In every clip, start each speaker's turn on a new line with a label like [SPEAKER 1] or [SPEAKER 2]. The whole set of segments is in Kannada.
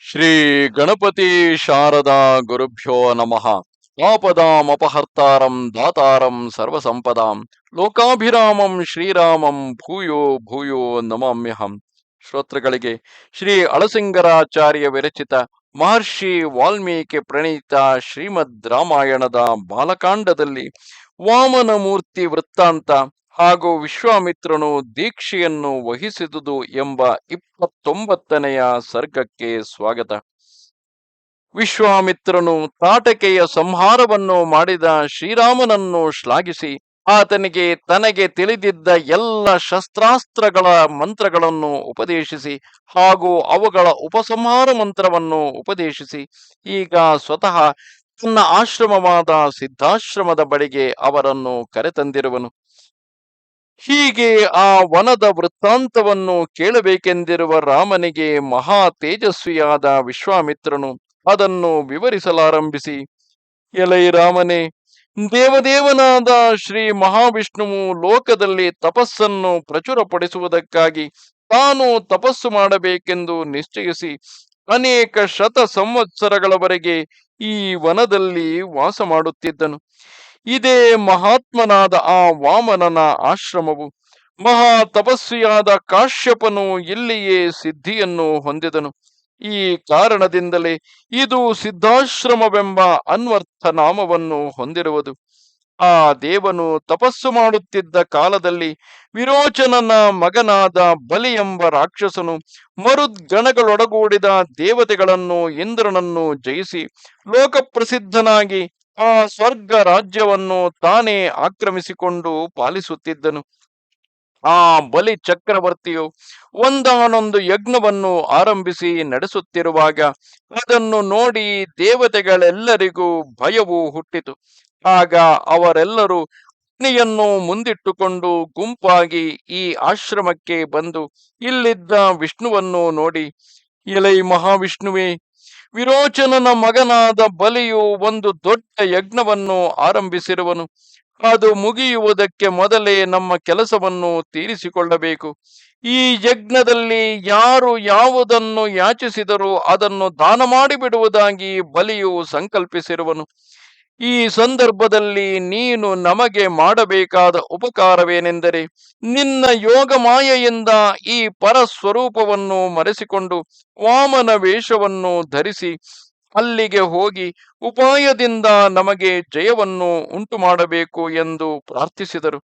[SPEAKER 1] ಶ್ರೀ ಗಣಪತಿ ಶಾರದಾ ಗುರುಭ್ಯೋ ನಮಃ. ಆಪದಾಮಪಹರ್ತಾರಂ ದಾತಾರಂ ಸರ್ವಸಂಪದಾಂ. ಲೋಕಾಭಿರಾಮಂ ಶ್ರೀರಾಮಂ ಭೂಯೋ ಭೂಯೋ ನಮಾಮ್ಯಹಂ. ಶ್ರೋತೃಗಳಿಗೆ, ಶ್ರೀ ಅಳಸಿಂಗರಾಚಾರ್ಯ ವಿರಚಿತ ಮಹರ್ಷಿ ವಾಲ್ಮೀಕಿ ಪ್ರಣೀತ ಶ್ರೀಮದ್ ರಾಮಾಯಣದ ಬಾಲಕಾಂಡದಲ್ಲಿ ವಾಮನ ಮೂರ್ತಿ ವೃತ್ತಾಂತ ಹಾಗೂ ವಿಶ್ವಾಮಿತ್ರನು ದೀಕ್ಷೆಯನ್ನು ವಹಿಸಿದುದು ಎಂಬ ಇಪ್ಪತ್ತೊಂಬತ್ತನೆಯ ಸರ್ಗಕ್ಕೆ ಸ್ವಾಗತ. ವಿಶ್ವಾಮಿತ್ರನು ತಾಟಕೆಯ ಸಂಹಾರವನ್ನು ಮಾಡಿದ ಶ್ರೀರಾಮನನ್ನು ಶ್ಲಾಘಿಸಿ, ಆತನಿಗೆ ತನಗೆ ತಿಳಿದಿದ್ದ ಎಲ್ಲ ಶಸ್ತ್ರಾಸ್ತ್ರಗಳ ಮಂತ್ರಗಳನ್ನು ಉಪದೇಶಿಸಿ ಹಾಗೂ ಅವುಗಳ ಉಪಸಂಹಾರ ಮಂತ್ರವನ್ನು ಉಪದೇಶಿಸಿ, ಈಗ ಸ್ವತಃ ತನ್ನ ಆಶ್ರಮವಾದ ಸಿದ್ಧಾಶ್ರಮದ ಬಳಿಗೆ ಅವರನ್ನು ಕರೆತಂದಿರುವನು. ಹೀಗೆ ಆ ವನದ ವೃತ್ತಾಂತವನ್ನು ಕೇಳಬೇಕೆಂದಿರುವ ರಾಮನಿಗೆ ಮಹಾ ತೇಜಸ್ವಿಯಾದ ವಿಶ್ವಾಮಿತ್ರನು ಅದನ್ನು ವಿವರಿಸಲಾರಂಭಿಸಿ, ಎಲೈ ರಾಮನೇ, ದೇವದೇವನಾದ ಶ್ರೀ ಮಹಾವಿಷ್ಣುವು ಲೋಕದಲ್ಲಿ ತಪಸ್ಸನ್ನು ಪ್ರಚುರಪಡಿಸುವುದಕ್ಕಾಗಿ ತಾನು ತಪಸ್ಸು ಮಾಡಬೇಕೆಂದು ನಿಶ್ಚಯಿಸಿ ಅನೇಕ ಶತ ಸಂವತ್ಸರಗಳವರೆಗೆ ಈ ವನದಲ್ಲಿ ವಾಸ ಮಾಡುತ್ತಿದ್ದನು. ಇದೇ ಮಹಾತ್ಮನಾದ ಆ ವಾಮನನ ಆಶ್ರಮವು. ಮಹಾ ತಪಸ್ವಿಯಾದ ಕಾಶ್ಯಪನು ಇಲ್ಲಿಯೇ ಸಿದ್ಧಿಯನ್ನು ಹೊಂದಿದನು. ಈ ಕಾರಣದಿಂದಲೇ ಇದು ಸಿದ್ಧಾಶ್ರಮವೆಂಬ ಅನ್ವರ್ಥ ನಾಮವನ್ನು ಹೊಂದಿರುವುದು. ಆ ದೇವನು ತಪಸ್ಸು ಮಾಡುತ್ತಿದ್ದ ಕಾಲದಲ್ಲಿ ವಿರೋಚನನ ಮಗನಾದ ಬಲಿ ಎಂಬ ರಾಕ್ಷಸನು ಮರುದ್ಗಣಗಳೊಡಗೂಡಿದ ದೇವತೆಗಳನ್ನು ಇಂದ್ರನನ್ನು ಜಯಿಸಿ ಲೋಕಪ್ರಸಿದ್ಧನಾಗಿ ಆ ಸ್ವರ್ಗ ರಾಜ್ಯವನ್ನು ತಾನೇ ಆಕ್ರಮಿಸಿಕೊಂಡು ಪಾಲಿಸುತ್ತಿದ್ದನು. ಆ ಬಲಿ ಚಕ್ರವರ್ತಿಯು ಒಂದಾನೊಂದು ಯಜ್ಞವನ್ನು ಆರಂಭಿಸಿ ನಡೆಸುತ್ತಿರುವಾಗ ಅದನ್ನು ನೋಡಿ ದೇವತೆಗಳೆಲ್ಲರಿಗೂ ಭಯವು ಹುಟ್ಟಿತು. ಆಗ ಅವರೆಲ್ಲರೂ ಅಗ್ನಿಯನ್ನು ಮುಂದಿಟ್ಟುಕೊಂಡು ಗುಂಪಾಗಿ ಈ ಆಶ್ರಮಕ್ಕೆ ಬಂದು ಇಲ್ಲಿದ್ದ ವಿಷ್ಣುವನ್ನು ನೋಡಿ, ಎಲೈ ಮಹಾವಿಷ್ಣುವೇ ವಿರೋಚನನ ಮಗನಾದ ಬಲಿಯು ಒಂದು ದೊಡ್ಡ ಯಜ್ಞವನ್ನು ಆರಂಭಿಸಿರುವನು. ಅದು ಮುಗಿಯುವುದಕ್ಕೆ ಮೊದಲೇ ನಮ್ಮ ಕೆಲಸವನ್ನು ತೀರಿಸಿಕೊಳ್ಳಬೇಕು. ಈ ಯಜ್ಞದಲ್ಲಿ ಯಾರು ಯಾವುದನ್ನು ಯಾಚಿಸಿದರೂ ಅದನ್ನು ದಾನ ಮಾಡಿಬಿಡುವುದಾಗಿ ಬಲಿಯು ಸಂಕಲ್ಪಿಸಿರುವನು. ಈ ಸಂದರ್ಭದಲ್ಲಿ ನೀನು ನಮಗೆ ಮಾಡಬೇಕಾದ ಉಪಕಾರವೇನೆಂದರೆ ನಿನ್ನ ಯೋಗ ಮಾಯೆಯಿಂದ ಈ ಪರಸ್ವರೂಪವನ್ನು ಮರೆಸಿಕೊಂಡು ವಾಮನ ವೇಷವನ್ನು ಧರಿಸಿ ಅಲ್ಲಿಗೆ ಹೋಗಿ ಉಪಾಯದಿಂದ ನಮಗೆ ಜಯವನ್ನು ಉಂಟು ಮಾಡಬೇಕು ಎಂದು ಪ್ರಾರ್ಥಿಸಿದರು.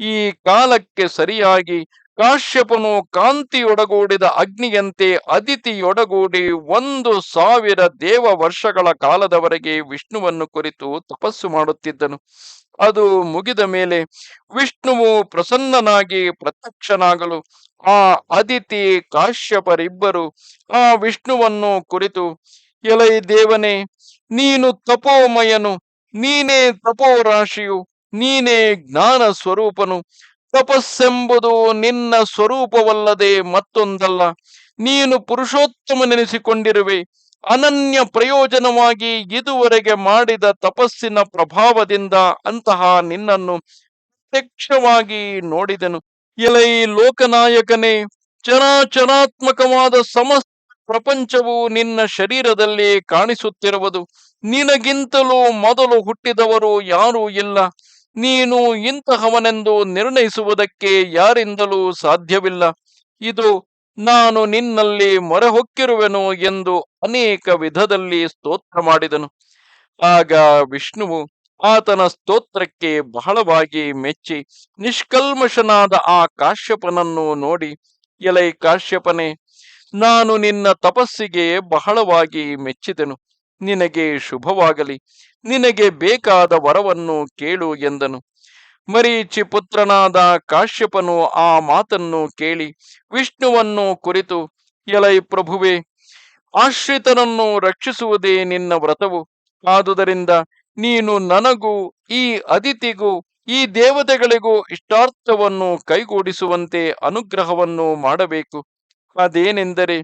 [SPEAKER 1] ಈ ಕಾಲಕ್ಕೆ ಸರಿಯಾಗಿ ಕಾಶ್ಯಪನು ಕಾಂತಿಯೊಡಗೂಡಿದ ಅಗ್ನಿಯಂತೆ ಅದಿತಿಯೊಡಗೂಡಿ ಒಂದು ಸಾವಿರ ದೇವ ವರ್ಷಗಳ ಕಾಲದವರೆಗೆ ವಿಷ್ಣುವನ್ನು ಕುರಿತು ತಪಸ್ಸು ಮಾಡುತ್ತಿದ್ದನು. ಅದು ಮುಗಿದ ಮೇಲೆ ವಿಷ್ಣುವು ಪ್ರಸನ್ನನಾಗಿ ಪ್ರತ್ಯಕ್ಷನಾಗಲು ಆ ಅದಿತಿ ಕಾಶ್ಯಪರಿಬ್ಬರು ಆ ವಿಷ್ಣುವನ್ನು ಕುರಿತು, ಎಲೈ ದೇವನೇ, ನೀನು ತಪೋಮಯನು, ನೀನೇ ತಪೋರಾಶಿಯು, ನೀನೇ ಜ್ಞಾನ ಸ್ವರೂಪನು ತಪಸ್ಸೆಂಬುದು ನಿನ್ನ ಸ್ವರೂಪವಲ್ಲದೆ ಮತ್ತೊಂದಲ್ಲ. ನೀನು ಪುರುಷೋತ್ತಮನೆನಿಸಿಕೊಂಡಿರುವೆ ಅನನ್ಯ ಪ್ರಯೋಜನವಾಗಿ ಇದುವರೆಗೆ ಮಾಡಿದ ತಪಸ್ಸಿನ ಪ್ರಭಾವದಿಂದ ಅಂತಹ ನಿನ್ನನ್ನು ಪ್ರತ್ಯಕ್ಷವಾಗಿ ನೋಡಿದೆನು. ಎಲೈ ಲೋಕನಾಯಕನೇ, ಚರಾಚರಾತ್ಮಕವಾದ ಸಮಸ್ತ ಪ್ರಪಂಚವು ನಿನ್ನ ಶರೀರದಲ್ಲಿ ಕಾಣಿಸುತ್ತಿರುವುದು. ನಿನಗಿಂತಲೂ ಮೊದಲು ಹುಟ್ಟಿದವರು ಯಾರೂ ಇಲ್ಲ. ನೀನು ಇಂತಹವನೆಂದು ನಿರ್ಣಯಿಸುವುದಕ್ಕೆ ಯಾರಿಂದಲೂ ಸಾಧ್ಯವಿಲ್ಲ. ಇದು ನಾನು ನಿನ್ನಲ್ಲಿ ಮೊರೆಹೊಕ್ಕಿರುವೆನು ಎಂದು ಅನೇಕ ವಿಧದಲ್ಲಿ ಸ್ತೋತ್ರ ಮಾಡಿದನು. ಆಗ ವಿಷ್ಣುವು ಆತನ ಸ್ತೋತ್ರಕ್ಕೆ ಬಹಳವಾಗಿ ಮೆಚ್ಚಿ ನಿಷ್ಕಲ್ಮಶನಾದ ಆ ಕಾಶ್ಯಪನನ್ನು ನೋಡಿ, ಎಲೈ ಕಾಶ್ಯಪನೇ, ನಾನು ನಿನ್ನ ತಪಸ್ಸಿಗೆ ಬಹಳವಾಗಿ ಮೆಚ್ಚಿದೆನು. ನಿನಗೆ ಶುಭವಾಗಲಿ. ನಿನಗೆ ಬೇಕಾದ ವರವನ್ನು ಕೇಳು ಎಂದನು. ಮರೀಚಿ ಪುತ್ರನಾದ ಕಾಶ್ಯಪನು ಆ ಮಾತನ್ನು ಕೇಳಿ ವಿಷ್ಣುವನ್ನು ಕುರಿತು, ಎಲೈ ಪ್ರಭುವೆ, ಆಶ್ರಿತನನ್ನು ರಕ್ಷಿಸುವುದೇ ನಿನ್ನ ವ್ರತವು. ಆದುದರಿಂದ ನೀನು ನನಗೂ, ಈ ಅದಿತಿಗೂ, ಈ ದೇವತೆಗಳಿಗೂ ಇಷ್ಟಾರ್ಥವನ್ನು ಕೈಗೂಡಿಸುವಂತೆ ಅನುಗ್ರಹವನ್ನು ಮಾಡಬೇಕು. ಅದೇನೆಂದರೆ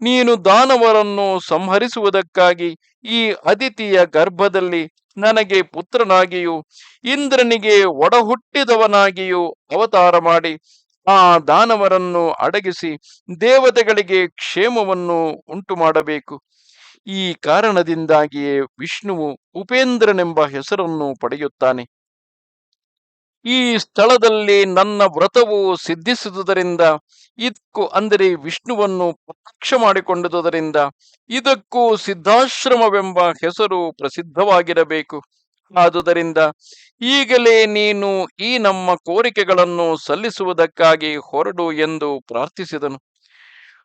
[SPEAKER 1] ನೀನು ದಾನವರನ್ನು ಸಂಹರಿಸುವುದಕ್ಕಾಗಿ ಈ ಅದಿತಿಯ ಗರ್ಭದಲ್ಲಿ ನನಗೆ ಪುತ್ರನಾಗಿಯೂ, ಇಂದ್ರನಿಗೆ ಒಡಹುಟ್ಟಿದವನಾಗಿಯೂ ಅವತಾರ ಮಾಡಿ ಆ ದಾನವರನ್ನು ಅಡಗಿಸಿ ದೇವತೆಗಳಿಗೆ ಕ್ಷೇಮವನ್ನು ಉಂಟು ಮಾಡಬೇಕು ಈ ಕಾರಣದಿಂದಾಗಿಯೇ ವಿಷ್ಣುವು ಉಪೇಂದ್ರನೆಂಬ ಹೆಸರನ್ನು ಪಡೆಯುತ್ತಾನೆ. ಈ ಸ್ಥಳದಲ್ಲಿ ನನ್ನ ವ್ರತವು ಸಿದ್ಧಿಸಿದುದರಿಂದ, ಇದಕ್ಕೂ ಅಂದರೆ ವಿಷ್ಣುವನ್ನು ಪ್ರತ್ಯಕ್ಷ ಮಾಡಿಕೊಂಡುದರಿಂದ ಇದಕ್ಕೂ ಸಿದ್ಧಾಶ್ರಮವೆಂಬ ಹೆಸರು ಪ್ರಸಿದ್ಧವಾಗಿರಬೇಕು. ಆದುದರಿಂದ ಈಗಲೇ ನೀನು ಈ ನಮ್ಮ ಕೋರಿಕೆಗಳನ್ನು ಸಲ್ಲಿಸುವುದಕ್ಕಾಗಿ ಹೊರಡು ಎಂದು ಪ್ರಾರ್ಥಿಸಿದನು.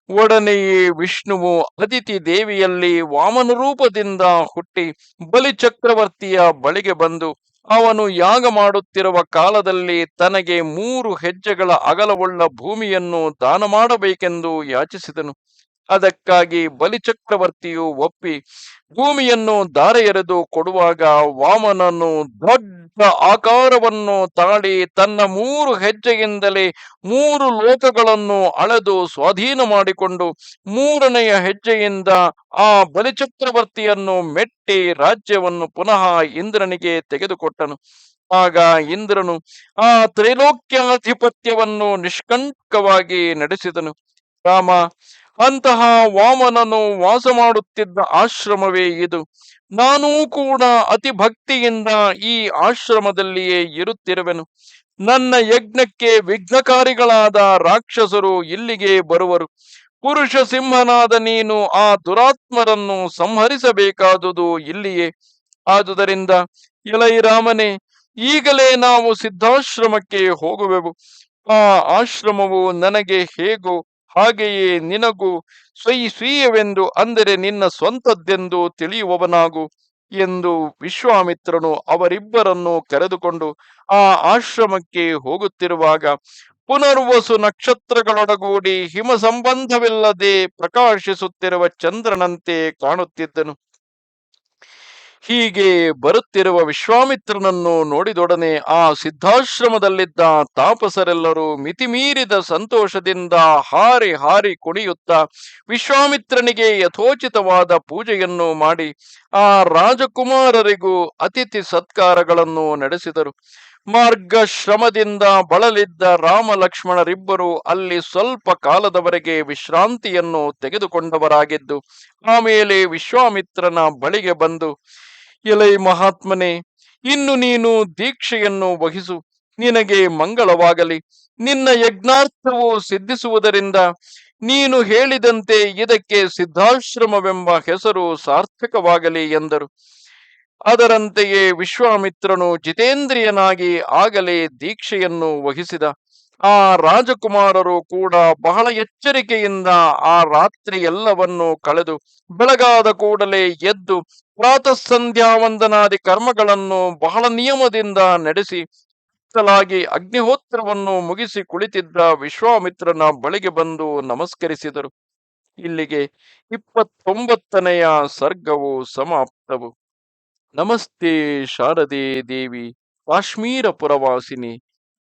[SPEAKER 1] ಒಡನೆಯೇ ವಿಷ್ಣುವು ಅದಿತಿ ದೇವಿಯಲ್ಲಿ ವಾಮನ ರೂಪದಿಂದ ಹುಟ್ಟಿ ಬಲಿಚಕ್ರವರ್ತಿಯ ಬಳಿಗೆ ಬಂದು ಅವನು ಯಾಗ ಮಾಡುತ್ತಿರುವ ಕಾಲದಲ್ಲಿ ತನಗೆ ಮೂರು ಹೆಜ್ಜೆಗಳ ಅಗಲವುಳ್ಳ ಭೂಮಿಯನ್ನು ದಾನ ಮಾಡಬೇಕೆಂದು ಯಾಚಿಸಿದನು. ಅದಕ್ಕಾಗಿ ಬಲಿಚಕ್ರವರ್ತಿಯು ಒಪ್ಪಿ ಭೂಮಿಯನ್ನು ದಾರೆ ಎರೆದು ಕೊಡುವಾಗ ವಾಮನನು ದೊಡ್ಡ ಆಕಾರವನ್ನು ತಾಳಿ ತನ್ನ ಮೂರು ಹೆಜ್ಜೆಯಿಂದಲೇ ಮೂರು ಲೋಕಗಳನ್ನು ಅಳೆದು ಸ್ವಾಧೀನ ಮಾಡಿಕೊಂಡು ಮೂರನೆಯ ಹೆಜ್ಜೆಯಿಂದ ಆ ಬಲಿಚಕ್ರವರ್ತಿಯನ್ನು ಮೆಟ್ಟಿ ರಾಜ್ಯವನ್ನು ಪುನಃ ಇಂದ್ರನಿಗೆ ತೆಗೆದುಕೊಟ್ಟನು. ಆಗ ಇಂದ್ರನು ಆ ತ್ರೈಲೋಕ್ಯಾಧಿಪತ್ಯವನ್ನು ನಿಷ್ಕಂಟಕವಾಗಿ ನಡೆಸಿದನು. ರಾಮ ಅಂತಹ ವಾಮನನು ವಾಸ ಮಾಡುತ್ತಿದ್ದ ಆಶ್ರಮವೇ ಇದು. ನಾನೂ ಕೂಡ ಅತಿ ಭಕ್ತಿಯಿಂದ ಈ ಆಶ್ರಮದಲ್ಲಿಯೇ ಇರುತ್ತಿರುವೆನು. ನನ್ನ ಯಜ್ಞಕ್ಕೆ ವಿಘ್ನಕಾರಿಗಳಾದ ರಾಕ್ಷಸರು ಇಲ್ಲಿಗೆ ಬರುವರು. ಪುರುಷ ಸಿಂಹನಾದ ನೀನು ಆ ದುರಾತ್ಮರನ್ನು ಸಂಹರಿಸಬೇಕಾದುದು ಇಲ್ಲಿಯೇ. ಆದುದರಿಂದ ಎಲೈ ರಾಮನೇ, ಈಗಲೇ ನಾವು ಸಿದ್ಧಾಶ್ರಮಕ್ಕೆ ಹೋಗುವೆವು. ಆ ಆಶ್ರಮವು ನನಗೆ ಹೇಗೋ ಹಾಗೆಯೇ ನಿನಗೂ ಸ್ವೀ ಸ್ವೀಯವೆಂದು ಅಂದರೆ ನಿನ್ನ ಸ್ವಂತದ್ದೆಂದು ತಿಳಿಯುವವನಾಗು ಎಂದು ವಿಶ್ವಾಮಿತ್ರನು ಅವರಿಬ್ಬರನ್ನು ಕರೆದುಕೊಂಡು ಆ ಆಶ್ರಮಕ್ಕೆ ಹೋಗುತ್ತಿರುವಾಗ, ಪುನರ್ವಸು ನಕ್ಷತ್ರಗಳೊಡಗೂಡಿ ಹಿಮ ಸಂಬಂಧವಿಲ್ಲದೆ ಪ್ರಕಾಶಿಸುತ್ತಿರುವ ಚಂದ್ರನಂತೆ ಕಾಣುತ್ತಿದ್ದನು. ಹೀಗೆ ಬರುತ್ತಿರುವ ವಿಶ್ವಾಮಿತ್ರನನ್ನು ನೋಡಿದೊಡನೆ ಆ ಸಿದ್ಧಾಶ್ರಮದಲ್ಲಿದ್ದ ತಾಪಸರೆಲ್ಲರೂ ಮಿತಿಮೀರಿದ ಸಂತೋಷದಿಂದ ಹಾರಿ ಹಾರಿ ಕುಣಿಯುತ್ತಾ ವಿಶ್ವಾಮಿತ್ರನಿಗೆ ಯಥೋಚಿತವಾದ ಪೂಜೆಯನ್ನು ಮಾಡಿ ಆ ರಾಜಕುಮಾರರಿಗೂ ಅತಿಥಿ ಸತ್ಕಾರಗಳನ್ನು ನಡೆಸಿದರು. ಮಾರ್ಗ ಶ್ರಮದಿಂದ ಬಳಲಿದ್ದ ರಾಮ ಲಕ್ಷ್ಮಣರಿಬ್ಬರು ಅಲ್ಲಿ ಸ್ವಲ್ಪ ಕಾಲದವರೆಗೆ ವಿಶ್ರಾಂತಿಯನ್ನು ತೆಗೆದುಕೊಂಡವರಾಗಿದ್ದು, ಆಮೇಲೆ ವಿಶ್ವಾಮಿತ್ರನ ಬಳಿಗೆ ಬಂದು ಎಲೈ ಮಹಾತ್ಮನೇ, ಇನ್ನು ನೀನು ದೀಕ್ಷೆಯನ್ನು ವಹಿಸು. ನಿನಗೆ ಮಂಗಳವಾಗಲಿ. ನಿನ್ನ ಯಜ್ಞಾರ್ಥವು ಸಿದ್ಧಿಸುವುದರಿಂದ ನೀನು ಹೇಳಿದಂತೆ ಇದಕ್ಕೆ ಸಿದ್ಧಾಶ್ರಮವೆಂಬ ಹೆಸರು ಸಾರ್ಥಕವಾಗಲಿ ಎಂದರು. ಅದರಂತೆಯೇ ವಿಶ್ವಾಮಿತ್ರನು ಜಿತೇಂದ್ರಿಯನಾಗಿ ಆಗಲೇ ದೀಕ್ಷೆಯನ್ನು ವಹಿಸಿದ. ಆ ರಾಜಕುಮಾರರು ಕೂಡ ಬಹಳ ಎಚ್ಚರಿಕೆಯಿಂದ ಆ ರಾತ್ರಿ ಎಲ್ಲವನ್ನು ಕಳೆದು ಬೆಳಗಾದ ಕೂಡಲೇ ಎದ್ದು ಪ್ರಾತಃ ಸಂಧ್ಯಾ ವಂದನಾದಿ ಕರ್ಮಗಳನ್ನು ಬಹಳ ನಿಯಮದಿಂದ ನಡೆಸಿ ಅಗ್ನಿಹೋತ್ರವನ್ನು ಮುಗಿಸಿ ಕುಳಿತಿದ್ದ ವಿಶ್ವಾಮಿತ್ರನ ಬಳಿಗೆ ಬಂದು ನಮಸ್ಕರಿಸಿದರು. ಇಲ್ಲಿಗೆ ಇಪ್ಪತ್ತೊಂಬತ್ತನೆಯ ಸರ್ಗವು ಸಮಾಪ್ತವು. ನಮಸ್ತೆ ಶಾರದೆ ದೇವಿ, ಕಾಶ್ಮೀರ ಪುರವಾಸಿನಿ.